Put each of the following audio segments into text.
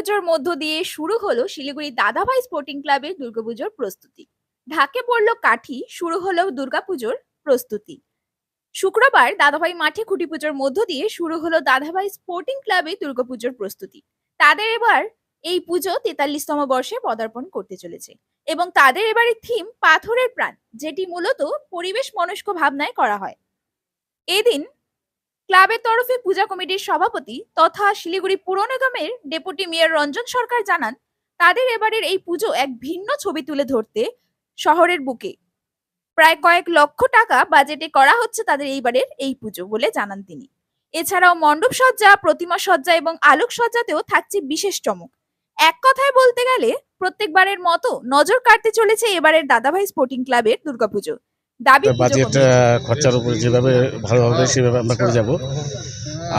পুজোর মধ্য দিয়ে শুরু হলো শিলিগুড়ি দাদাভাই স্পোর্টিং ক্লাবের দুর্গাপুজোর প্রস্তুতি। ঢাকে পড়ল কাঠি, শুরু হলো দুর্গাপুজোর প্রস্তুতি। শুক্রবার দাদাভাই মাঠে খুঁটি পুজোর মধ্য দিয়ে শুরু হলো দাদাভাই স্পোর্টিং ক্লাবে দুর্গাপুজোর প্রস্তুতি। তাদের এবার এই পুজো তেতাল্লিশতম বর্ষে পদার্পণ করতে চলেছে এবং তাদের এবারে থিম পাথরের প্রাণ, যেটি মূলত পরিবেশ মনস্ক ভাবনায় করা হয়। এদিন ক্লাবের তরফে পূজা কমিটির সভাপতি তথা শিলিগুড়ি পুর ডেপুটি মেয়র রঞ্জন সরকার জানান, তাদের এবারের এই পুজো এক ভিন্ন ছবি তুলে ধরতে শহরের বুকে। প্রায় কয়েক লক্ষ টাকা বাজেটে করা হচ্ছে তাদের এইবারের এই পুজো বলে জানান তিনি। এছাড়াও মণ্ডপ সজ্জা, প্রতিমা সজ্জা এবং আলোক সজ্জাতেও থাকছে বিশেষ চমক। এক কথায় বলতে গেলে, প্রত্যেকবারের মতো নজর কাটতে চলেছে এবারের দাদাভাই স্পোর্টিং ক্লাবের দুর্গাপুজো। দাবি বাজেট খরচার উপর যেভাবে ভালো হবে সেভাবে আমরা করে যাব।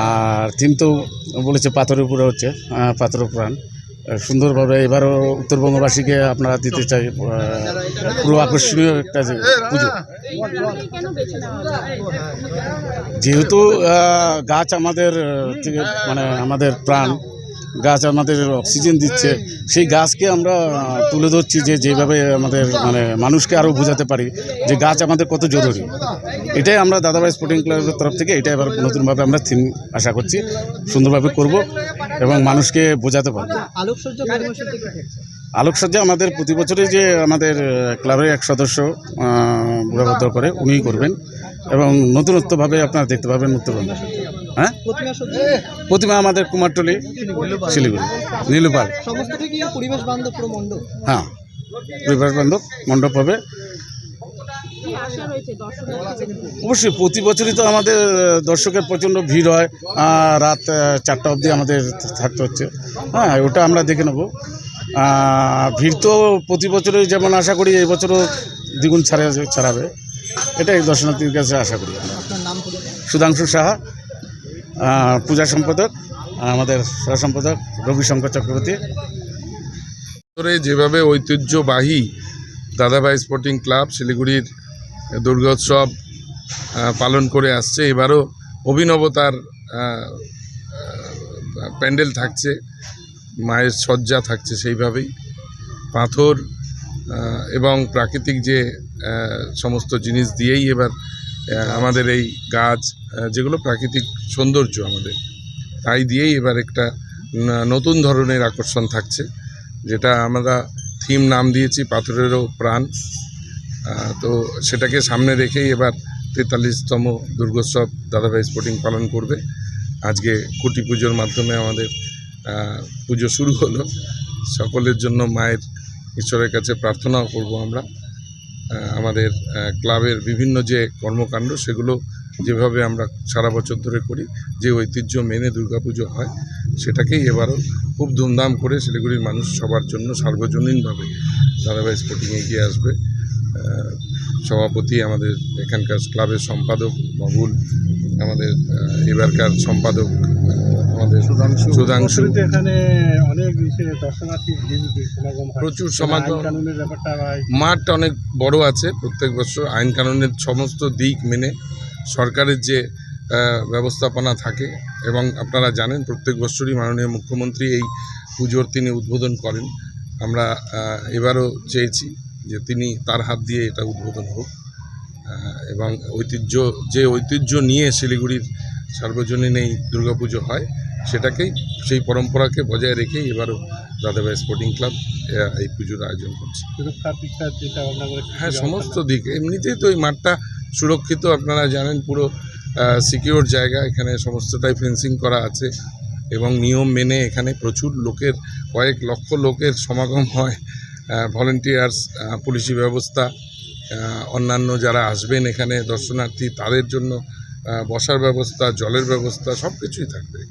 আর থিম তো বলেছে পাথরের উপরে হচ্ছে পাথর প্রাণ। সুন্দরভাবে এবারও উত্তরবঙ্গবাসীকে আপনারা দিতে চাই পুরো আকর্ষণীয় একটা পুজো। যেহেতু গাছ আমাদের থেকে মানে আমাদের প্রাণ গাছ আমাদের অক্সিজেন দিচ্ছে সেই গাছকে আমরা তুলে ধরছি যে যেভাবে আমাদের মানে মানুষকে আরও বোঝাতে পারি যে গাছ আমাদের কত জরুরি। এটাই আমরা দাদাভাই স্পোর্টিং ক্লাবের তরফ থেকে এটাই এবার নতুনভাবে আমরা থিম আশা করছি। সুন্দরভাবে করব এবং মানুষকে বোঝাতে পারব। আলোকসজ্জা আমাদের প্রতি বছরই যে আমাদের ক্লাবের এক সদস্য বুড়াভদ্র করে উনিই করবেন এবং নতুনত্বভাবে আপনারা দেখতে পাবেন উত্তরবঙ্গে হ্যাঁ? প্রতিমা আমাদের কুমারটলি, শিলিগুড়ি, নীলুপাল। থেকে পরিবেশ বান্ধব, মণ্ডপ হ্যাঁ হবে। অবশ্যই, প্রতি বছরই তো আমাদের দর্শকের প্রচণ্ড ভিড় হয় রাত চারটা অবধি আমাদের থাকতে হচ্ছে। হ্যাঁ ওটা আমরা দেখে নেব। ভিড় তো প্রতি বছরই যেমন আশা করি, এই বছরও দ্বিগুণ ছাড়া, ছাড়াবে। এটাই দর্শনার্থীর কাছে আশা করি। সুধাংশু সাহা পূজা সম্পাদক আমাদের সম্পাদক রবিশঙ্কর চক্রবর্তী। যেভাবে ঐতিহ্যবাহী দাদাভাই স্পোর্টিং ক্লাব শিলিগুড়ির দুর্গোৎসব পালন করে আসছে, এবারও অভিনবতার প্যান্ডেল থাকছে, মায়ের সজ্জা থাকছে সেইভাবেই। পাথর এবং প্রাকৃতিক যে সমস্ত জিনিস দিয়েই এবার আমাদের এই গাছ যেগুলো প্রাকৃতিক সৌন্দর্য আমাদের। তাই দিয়েই এবার একটা নতুন ধরনের আকর্ষণ থাকছে, যেটা আমরা থিম নাম দিয়েছি, পাথরেরও প্রাণ। তো সেটাকে সামনে রেখেই এবার তেতাল্লিশতম দুর্গোৎসব দাদাভাই স্পোর্টিং পালন করবে। আজকে কুটি পুজোর মাধ্যমে আমাদের পুজো শুরু হলো। সকলের জন্য মায়ের, ঈশ্বরের কাছে প্রার্থনাও করব আমরা। আমাদের ক্লাবের বিভিন্ন যে কর্মকাণ্ড, সেগুলো যেভাবে আমরা সারা বছর ধরে করি, যে ঐতিহ্য মেনে দুর্গাপুজো হয়, সেটাকেই এবারও খুব ধুমধাম করে শিলিগুড়ির মানুষ সবার জন্য সার্বজনীনভাবে দাদাভাই স্পোর্টিং এগিয়ে আসবে। সভাপতি আমাদের এখানকার ক্লাবের সম্পাদক বাবুল আমাদের এবারকার সম্পাদক আমাদের সুধাংশু। এখানে অনেক প্রচুর সমাগম মাঠ অনেক বড় আছে প্রত্যেক বছর। আইন কানুনের সমস্ত দিক মেনে সরকারের যে ব্যবস্থাপনা থাকে এবং আপনারা জানেন প্রত্যেক বছরই মাননীয় মুখ্যমন্ত্রী এই পুজোর তিনি উদ্বোধন করেন। আমরা এবারও চেয়েছি যে তিনি তার হাত দিয়ে এটা উদ্বোধন হোক। এবং ঐতিহ্য যে ঐতিহ্য নিয়ে শিলিগুড়ির সার্বজনীন এই দুর্গাপুজো হয় সেটাকেই সেই পরম্পরাকে বজায় রেখেই এবারও দাদাভাই স্পোর্টিং ক্লাব এই পুজোর আয়োজন করছে। হ্যাঁ সমস্ত দিক। এমনিতেই তো এই মাঠটা সুরক্ষিত আপনারা জানেন পুরো সিকিওর জায়গা এখানে সমস্তটাই ফেন্সিং করা আছে এবং নিয়ম মেনে এখানে প্রচুর লোকের কয়েক লক্ষ লোকের সমাগম হয় ভলেন্টিয়ার্স পুলিশি ব্যবস্থা অন্যান্য যারা আসবেন এখানে দর্শনার্থী তাদের জন্য বসার ব্যবস্থা জলের ব্যবস্থা সব কিছুই থাকবে।